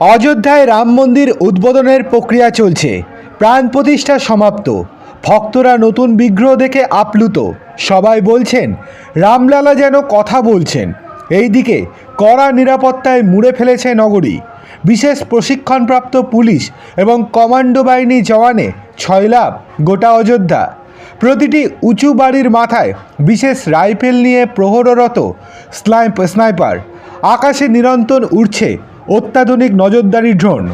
অযোধ্যায় রাম মন্দির উদ্বোধনের প্রক্রিয়া চলছে। প্রাণ প্রতিষ্ঠা সমাপ্ত। ভক্তরা নতুন বিগ্রহ দেখে আপ্লুত। সবাই বলছেন, রামলালা যেন কথা বলছেন। এইদিকে কড়া নিরাপত্তায় মুড়ে ফেলেছে নগরী। বিশেষ প্রশিক্ষণপ্রাপ্ত পুলিশ এবং কমান্ডো বাহিনী জওয়ানে ছয় লাভ গোটা অযোধ্যা। প্রতিটি উঁচু বাড়ির মাথায় বিশেষ রাইফেল নিয়ে প্রহররত স্নাইপ স্নাইপার আকাশে নিরন্তর উড়ছে অত্যাধুনিক নজরদারি ড্রোন।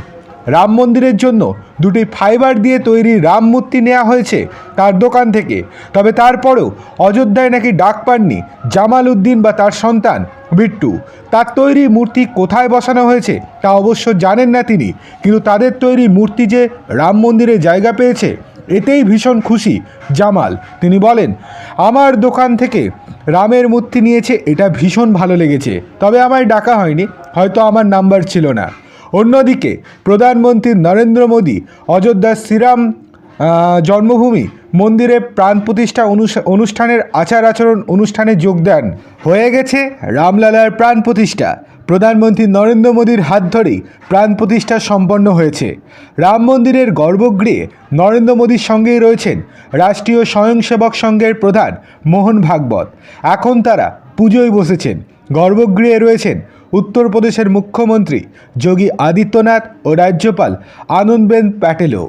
রাম মন্দিরের জন্য দুটি ফাইবার দিয়ে তৈরি রাম মূর্তি নেওয়া হয়েছে তার দোকান থেকে। তবে তারপরেও অযোধ্যায় নাকি ডাক পাননি জামাল উদ্দিন বা তার সন্তান বিট্টু। তার তৈরি মূর্তি কোথায় বসানো হয়েছে তা অবশ্য জানেন না তিনি, কিন্তু তাদের তৈরি মূর্তি যে রাম মন্দিরে জায়গা পেয়েছে এতেই ভীষণ খুশি জামাল। তিনি বলেন, আমার দোকান থেকে রামের মূর্তি নিয়েছে, এটা ভীষণ ভালো লেগেছে। তবে আমায় ডাকা হয়নি, হয়তো আমার নাম্বার ছিল না। অন্যদিকে প্রধানমন্ত্রী নরেন্দ্র মোদী অযোধ্যার শ্রীরাম জন্মভূমি মন্দিরে প্রাণ প্রতিষ্ঠা অনুষ- অনুষ্ঠানের আচার আচরণ অনুষ্ঠানে যোগদান হয়ে গেছে রামলালার প্রাণ প্রতিষ্ঠা। প্রধানমন্ত্রী নরেন্দ্র মোদীর হাত ধরেই প্রাণ প্রতিষ্ঠা সম্পন্ন হয়েছে। রাম মন্দিরের গর্ভগৃহে নরেন্দ্র মোদীর সঙ্গেই রয়েছেন রাষ্ট্রীয় স্বয়ংসেবক সংঘের প্রধান মোহন ভাগবত। এখন তারা পুজোয় বসেছেন। গর্ভগৃহে রয়েছেন উত্তরপ্রদেশের মুখ্যমন্ত্রী যোগী আদিত্যনাথ ও রাজ্যপাল আনন্দবেন প্যাটেলও।